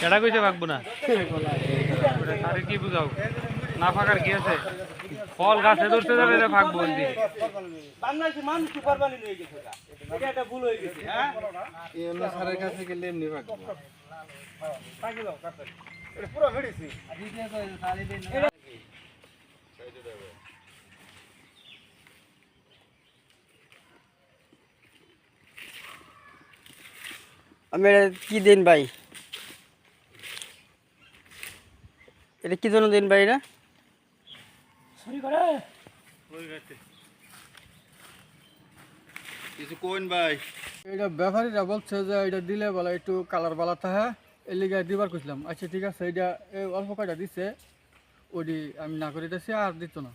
কেডা কইছে ভাগবো না আরে কি বুঝাও না ফাঁকার কি আছে ফল গাছে ধরতে যাবে রে ভাগবো বলছি বাংলাদেশের মানুষ সুপার বানি নিয়ে গেছে ওটা। এটা একটা ভুল হয়ে গেছে হ্যাঁ? স্যারের কাছে গেলে এমনি ভাগবো পাকি দাও তাড়াতাড়ি। এটা পুরো ভেড়েছি আমি এটা কি দিন ভাই? এটা কি জন্য দিন ভাই এটা কিছু কোন ভাই। এটা ব্যাপারীরা বলছে যে এটা দিলে বলে একটু কালার বালা থাকে। এর লিগে দিবার কইছিলাম। আচ্ছা ঠিক আছে এটা এই অল্প কয়টা দিছে ওটি আমি না করে দিতেছি আর দিত না।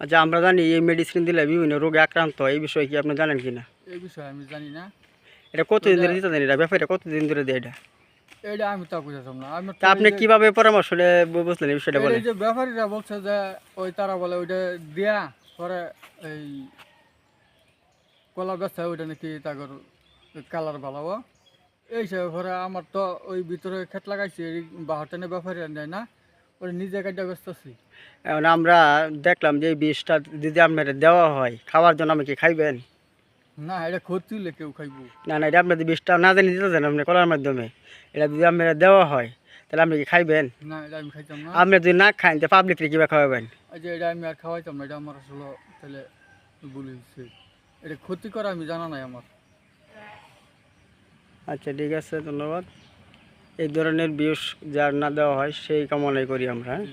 আচ্ছা আমরা জানি এই মেডিসিন দিলে বিভিন্ন রোগে আক্রান্ত এই বিষয়ে কি আপনি জানেন কি না এই বিষয়ে আমি জানি না। এটা কতদিন ধরে দিতে জানি এটা? ব্যাপারটা কতদিন ধরে দেয় এটা? এটা আমি তা বুঝাতাম না। আমি তা আপনি কীভাবে পরামর্শ বুঝলেন এই বিষয়টা বলেন। এই যে ব্যাপারীরা বলছে যে ওই তারা বলে ওইটা দিয়া পরে এই কলা বেচা ওইটা নাকি তাগর কালার ভালো এই হিসাবে পরে আমার তো ওই ভিতরে খেত লাগাইছি বাহারটানে ব্যাপারী নেয় না ওই নিজে কাটা বেচতেছি। এখন আমরা দেখলাম যে এই বিষটা যদি আপনার দেওয়া হয় খাওয়ার জন্য আমি কি খাইবেন? না এটা ক্ষতি হলে কেউ খাইব। না না এটা আপনার বিষটা না জানি দিতে দেন আপনি কলার মাধ্যমে। এটা যদি আপনার দেওয়া হয় তাহলে আপনি কি খাইবেন? না এটা আমি খাইতাম না। আপনি যদি না খাইন তো পাবলিককে কীভাবে খাওয়াবেন? এই যে এটা আমি আর খাওয়াইতাম না এটা আমার আসলে তাহলে বলেছি এটা ক্ষতি করা আমি জানা নাই আমার। আচ্ছা ঠিক আছে ধন্যবাদ। এই ধরনের বিষ যার না দেওয়া হয় সেই কামনাই করি আমরা হ্যাঁ?